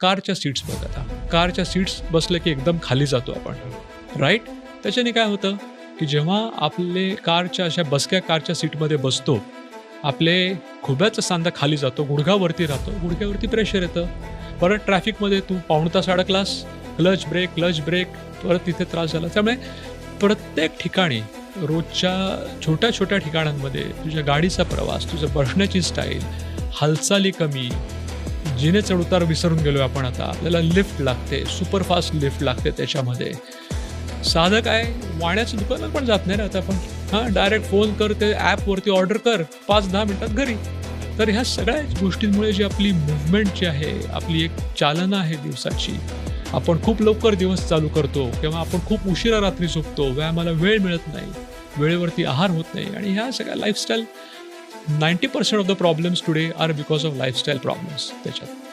कारच्या सीट्स बघ आता. कारच्या सीट्स बसलं की एकदम खाली जातो आपण. राईट त्याच्याने काय होतं की जेव्हा आपले कारच्या अशा बसक्या कारच्या सीटमध्ये बसतो आपले खुब्याचा सांधा खाली जातो गुडघावरती राहतो गुडघ्यावरती प्रेशर येतं. परत ट्रॅफिकमध्ये तू पाऊण तास अडकलास क्लच ब्रेक क्लच ब्रेक परत तिथे त्रास झाला. त्यामुळे प्रत्येक ठिकाणी रोजच्या छोट्या छोट्या ठिकाणांमध्ये तुझ्या गाडीचा प्रवास तुझं बसण्याची स्टाईल हालचाली कमी जिने चढउतार विसरून गेलो आपण आता. आपल्याला लिफ्ट लागते सुपरफास्ट लिफ्ट लागते त्याच्यामध्ये. साधं काय वाण्याचं दुकानात पण जात नाही ना आता आपण. हां डायरेक्ट फोन कर ते ॲपवरती ऑर्डर कर पाच दहा मिनटात घरी. तर ह्या सगळ्याच गोष्टींमुळे जी आपली मुवमेंट जी आहे आपली एक चालना आहे दिवसाची. आपण खूप लवकर दिवस चालू करतो किंवा आपण खूप उशिरा रात्री झोपतो व्यायामाला वेळ मिळत नाही वेळेवरती आहार होत नाही आणि ह्या सगळ्या lifestyle ninety percent of the problems today are because of lifestyle problems त्याच्यात